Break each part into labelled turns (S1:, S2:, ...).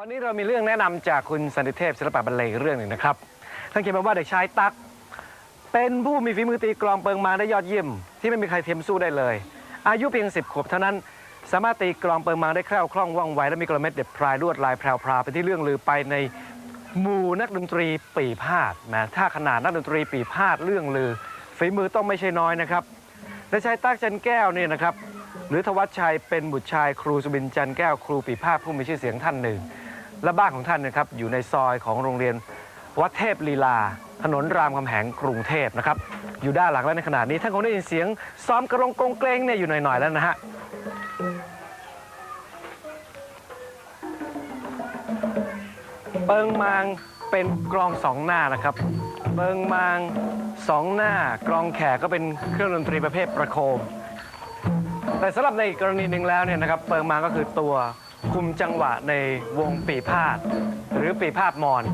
S1: วันนี้เรามีเรื่องแนะนำจากคุณสันติเทพศิลปะบรรเลงเรื่องหนึ่งนะครับท่านเขียนมาว่าเด็กชายตั๊กเป็นผู้มีฝีมือตีกลองเปิงมาได้ยอดเยี่ยม ที่ไม่มีใครเทียมสู้ได้เลย อายุเพียง10ขวบเท่านั้น สามารถตีกลองเปิงมาได้แคล่วคล่องว่องไว และมีกลเม็ดเด็ดพรายลวดลายแพรวๆเป็นที่เรื่องลือไปในหมู่นักดนตรีปีพาดแหมถ้าขนาดนักดนตรีปีพาดเรื่องลือ ฝีมือต้องไม่ใช่น้อยนะครับและชายตั๊กจันแก้วเนี่ยนะครับหรือธวัชชัยเป็นบุตรชายครูสุบินจันแก้วครูปีพาดผู้มีชื่อเสียงท่านหนึ่ง และบ้านของท่านนะครับอยู่ในซอยของโรงเรียนวัดเทพลีลา ถนนรามคำแหงกรุงเทพนะครับอยู่ด้านหลังแล้วในขณะนี้ท่านคงได้ยินเสียงซ้อมกระรงกรงเกรงเนี่ยอยู่หน่อยๆแล้วนะฮะเปิงมางเป็นกลองสองหน้านะครับ เปิงมางสองหน้ากลองแขกก็เป็นเครื่องดนตรีประเภทประโคม แต่สำหรับในกรณีหนึ่งแล้วเนี่ยนะครับเปิงมางก็คือตัว คุมจังหวะในวงปีพาดหรือปีพาดมอน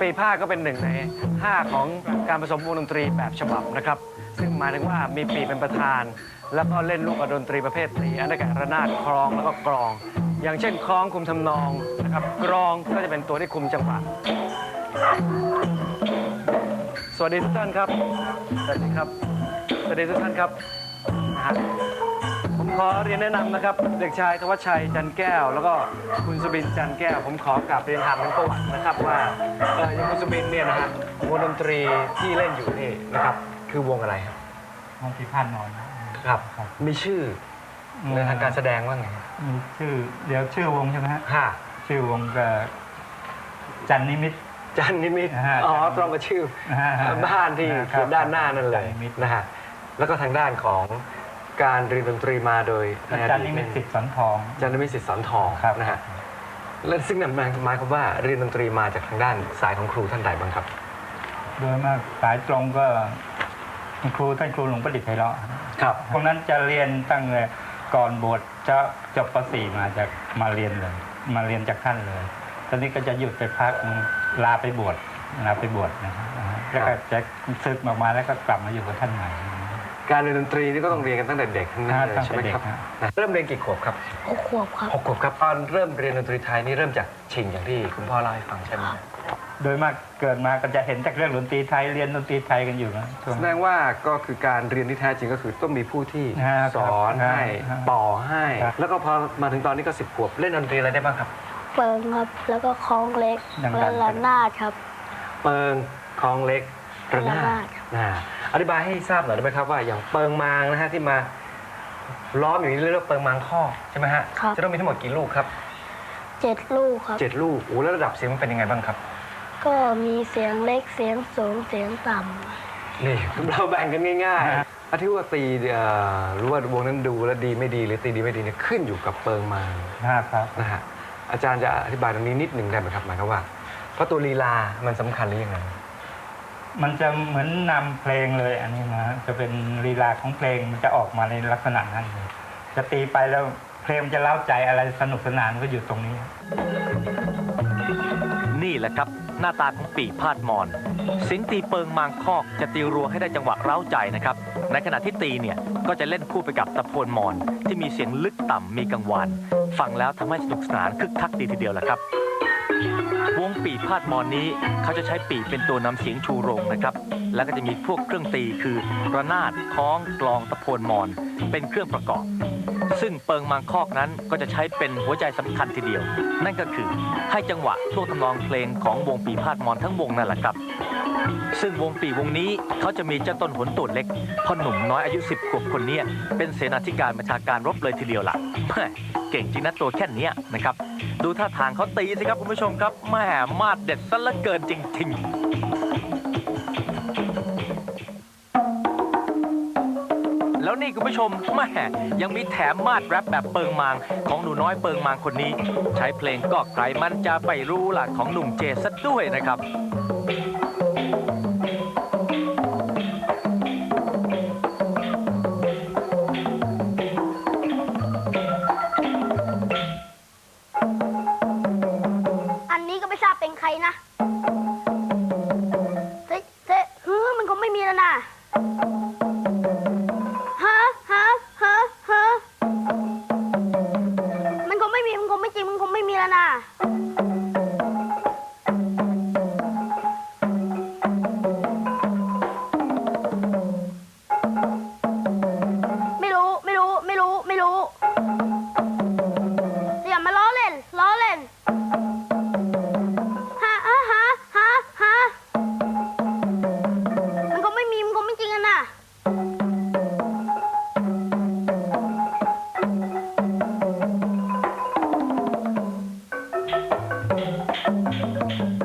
S1: ปีพาดก็เป็นหนึ่งใน 5 ของการผสมวงดนตรีแบบฉบับนะครับ ซึ่งหมายถึงว่ามีปีเป็นประธาน แล้วก็เล่นลูกกับดนตรีประเภทตีอันได้แก่ระนาดครองแล้วก็กรอง อย่างเช่นคล้องคุมทำนองนะครับกรองก็จะเป็นตัวที่คุมจังหวะสวัสดีทุกท่านครับ สวัสดีครับ สวัสดีทุกท่านครับ ขอเรียนแนะนำนะครับ เด็กชายธวัชชัยจันแก้ว แล้วก็คุณสุบินจันแก้ว ผมขอกลับเรียนถามถึงประวัตินะครับว่าเอออย่างคุณสุบินเนี่ยนะฮะวงดนตรีที่เล่นอยู่นี่นะครับคือวงอะไรครับ
S2: ห้องที่พันนอน
S1: ครับ มีชื่อในทางการแสดงว่าไง
S2: มีชื่อ เดี๋ยวชื่อวงใช่ไหมฮะ
S1: ห้า
S2: ชื่อวงก็จันนิมิต
S1: จันนิมิต
S2: อ่าฮะ
S1: อ๋อ
S2: จันนิมิต
S1: ตรงกับชื่อ
S2: นะฮะ
S1: บ้านที่
S2: ครับ
S1: คือด้านหน้านั่นเล
S2: จั
S1: ย
S2: นิมิต
S1: นะฮะแล้วก็ทางด้านของ การเรียนดนตรีมาโดยในอ
S2: จัน
S1: ดี
S2: นิ
S1: ต
S2: มิต
S1: เนี่ย
S2: สิทธิ์สอนทอง
S1: จันทมิตรสิทธิ์สอนทอง
S2: ครับ
S1: นะฮะและซึ่งนั่นหมายหมายความว่าเรียนดนตรีมาจากทางด้านสายของครูท่านใดบ้างครับ
S2: โดยมากสายตรงก็คุณครูท่านครูหลวงประดิษฐ์ไพเราะ
S1: ครับ
S2: พวกนั้นจะเรียนตั้งแต่ก่อนบวชจะจบป .4 มาจากมาเรียนเลย มาเรียนจากท่านเลย ตอนนี้ก็จะหยุดไปพักลาไปบวชลาไปบวชนะฮะแล้วก็จะซึกออกมาแล้วก็กลับมาอยู่กับท่านใหม่
S1: การเรียนดนตรีนี่ก็ต้องเรียนกันตั้งแต่เด็กทั้งนั้นเลย
S2: ตั้งแต่
S1: ใช่ไหมครับ
S2: เด็กฮะ
S1: นะเริ่มเรียนกี่ขวบครับ
S3: หกขวบครับ
S1: หกขวบครับตอนเริ่มเรียนดนตรีไทยนี่เริ่มจากชิงอย่างที่คุณพ่อเล่าให้ฟังใช่ไหม
S2: โดยมากเกิดมาก็จะเห็นจากเรื่องดนตรีไทยเรียนดนตรีไทยกันอยู่นะช่วง
S1: แสดงว่าก็คือการเรียนที่แท้จริงก็คือต้องมีผู้ที่
S2: ฮะ
S1: สอน
S2: ครับ
S1: ให้
S2: ฮะ
S1: ต่อให้
S2: ครับ
S1: แล้วก็พอมาถึงตอนนี้ก็สิบขวบเล่นดนตรีอะไรได้บ้างครับ
S3: เปิงครับแล้วก็คล้องเล็ก
S2: ดังๆ
S3: และระนาดครับ
S1: เปิงคลองเล็กระนา
S3: ระนา
S1: ด
S3: ด
S1: นะ อธิบายให้ทราบหน่อยได้ไหมครับว่าอย่างเปิงมางนะฮะที่มาล้อมอยู่นี่เรียกว่าเปิงมางข้อใช่ไหมฮะ
S3: ครับ
S1: จะต้องมีทั้งหมดกี่ลูกครับ
S3: เจ็ดลูกครับ
S1: เจ็ดลูกโอ้แล้วระดับเสียงมันเป็นยังไงบ้างครับ
S3: ก็มีเสียงเล็กเสียงสูงเสียงต่
S1: นี่ เราแบ่งกันง่าย
S2: ฮะ
S1: ๆอาที่ว่าตีเอ่อรู้ว่าวงนั้นดูแล้วดีไม่ดีหรือตีดีไม่ดีเนี่ยขึ้นอยู่กับเปิงมาง
S2: นะครับ
S1: นะฮะอาจารย์จะอธิบายตรงนี้นิดหนึ่งได้ไหมครับหมายความว่าเพราะตัวลีลามันสำคัญหรือยังไง
S2: มันจะเหมือนนำเพลงเลยอันนี้นะจะเป็นลีลาของเพลงมันจะออกมาในลักษณะนั้นเลยจะตีไปแล้วเพลงจะเล้าใจอะไรสนุกสนานก็อยู่ตรงนี้
S4: นี่แหละครับ หน้าตาของปีพาดมอน เสียงตีเปิงมางคอกจะตีรัวให้ได้จังหวะเร้าใจนะครับ ในขณะที่ตีเนี่ยก็จะเล่นคู่ไปกับตะโพนมอน ที่มีเสียงลึกต่ำมีกังวานฟังแล้วทำให้สนุกสนานคึกคักดีทีเดียวแหละครับ วงปีพาดมอนนี้เขาจะใช้ปีเป็นตัวนำเสียงชูโรงนะครับ แล้วก็จะมีพวกเครื่องตีคือระนาดค้องกลองตะโพนมอน เป็นเครื่องประกอบ ซึ่งเปิงมังคอกนั้นก็จะใช้เป็นหัวใจสำคัญทีเดียว นั่นก็คือให้จังหวะท่วงทำนองเพลงของวงปีพาดมอนทั้งวงนั่นแหละครับ ซึ่งวงปีวงนี้เขาจะมีเจ้าต้นหนตูดเล็กพ่อหนุ่มน้อยอายุ 10ขวบคนนี้เป็นเสนาธิการบัญชาการรบเลยทีเดียวล่ะเก่งจริงนะตัวแค่นี้นะครับ ดูท่าทางเขาตีสิครับคุณผู้ชมครับแม่มาดเด็ดซะเหลือเกินจริงๆ แล้วนี่คุณผู้ชมแม่ยังมีแถมมาดแรปแบบเปิงมางของหนูน้อยเปิงมางคนนี้ ใช้เพลงก็ใครมันจะไปรู้หล่ะของหนุ่มเจซะด้วยนะครับ
S3: อันนี้ก็ไม่ทราบเป็นใครนะเฮ้ยเฮ้ยเฮ้ยมันคงไม่มีแล้วนะ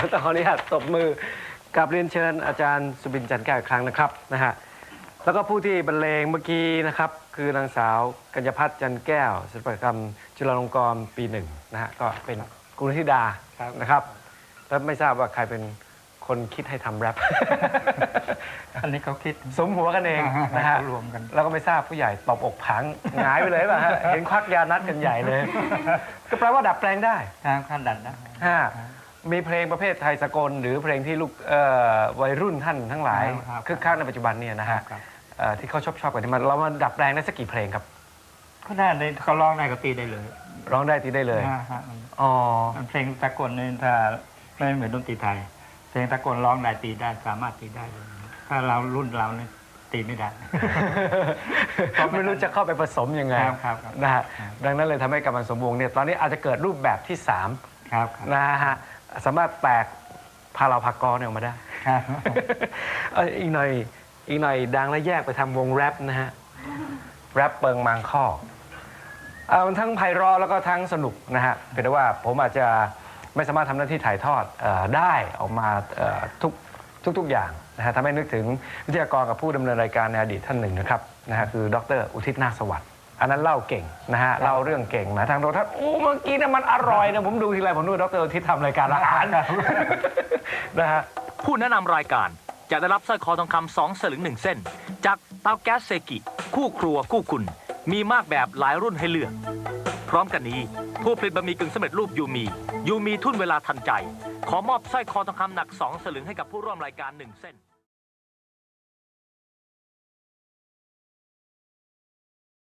S1: ต้องขออนุญาตตบมือกับเรียนเชิญอาจารย์สุบินจันทร์แก้วอีกครั้งนะครับนะฮะแล้วก็ผู้ที่บรรเลงเมื่อกี้นะครับ คือนางสาวกัญญพัฒน์จันทร์แก้วศิลปกรรม จุฬาลงกรณ์ปีหนึ่งนะฮะก็เป็นกุลธิดา
S2: ครับ
S1: นะครับ แล้วไม่ทราบว่าใครเป็นคนคิดให้ทำแรป
S2: อันนี้เขาคิด
S1: สมหัวกันเองนะฮะ
S2: รวมกัน
S1: แล้วก็ไม่ทราบผู้ใหญ่ตบอกผังหงายไปเลยป่ะฮะ เห็นควักยานัดกันใหญ่เลย ก็แปลว่าดัดแปลงได้
S2: ทางขั้นดันนะ
S1: ฮะ มีเพลงประเภทไทยสากลหรือเพลงที่ลูกเอ่อวัยรุ่นท่านทั้งหลาย
S2: ครับ
S1: คึกคักในปัจจุบันเนี่ยนะฮะ
S2: ครับ
S1: เอ่อที่เขาชอบชอบกันที่มันเรามาดัดแปลงได้สักกี่เพลงครับ
S2: ก็ได้ในเขาร้องได้ก็ตีได้เลย
S1: ร้องได้ตีได้เลย
S2: ฮะฮะ
S1: อ๋อ
S2: เพลงตะกลนี่ถ้าไม่เหมือนดนตรีไทย เพลงตะกลร้องได้ตีได้สามารถตีได้เลย ถ้าเรารุ่นเราเนี่ยตีไม่ได้
S1: ไม่รู้จะเข้าไปผสมยังไง
S2: ครับครับครับ
S1: นะฮะ
S2: ครับ
S1: ดังนั้นเลยทำให้กำมันสมวงเนี่ยตอนนี้อาจจะเกิดรูปแบบที่สาม
S2: ครับครับ
S1: นะฮะ สามารถแตกพาเราพากรเนี่ยออกมาได้
S2: ครับ
S1: เอ้ยอีกหน่อยอีกหน่อยดังแล้วแยกไปทำวงแรปนะฮะ แรปเปิงมางข้อเอามันทั้งไพเราะแล้วก็ทั้งสนุกนะฮะเป็นได้ว่าผมอาจจะไม่สามารถทำหน้าที่ถ่ายทอดเออได้ออกมาเอ่อทุกทุกทุกอย่างนะฮะทำให้นึกถึงวิทยากรกับผู้ดำเนินรายการในอดีตท่านหนึ่งนะครับนะฮะคือดรอุทิศนาคสวัสดิ์ อันนั้นเล่าเก่งนะฮะเล่าเรื่องเก่งมาทางโทรทัศน์โอ้เมื่อกี้นะมันอร่อยนะผมดูทีไรผมดูดรอุทิศทำรายการอาหารนะฮะ
S4: ผู้แนะนำรายการจะได้รับสร้อยคอทองคำสองสลึงหนึ่งเส้น จากเตาแก๊สเซกิ คู่ครัวคู่คุณ มีมากแบบหลายรุ่นให้เลือก พร้อมกันนี้ผู้ผลิตบะหมี่กึ่งสำเร็จรูปยูมียูมีทุ่นเวลาทันใจ ขอมอบสร้อยคอทองคำหนัก2สลึงให้กับผู้ร่วมรายการ1เส้น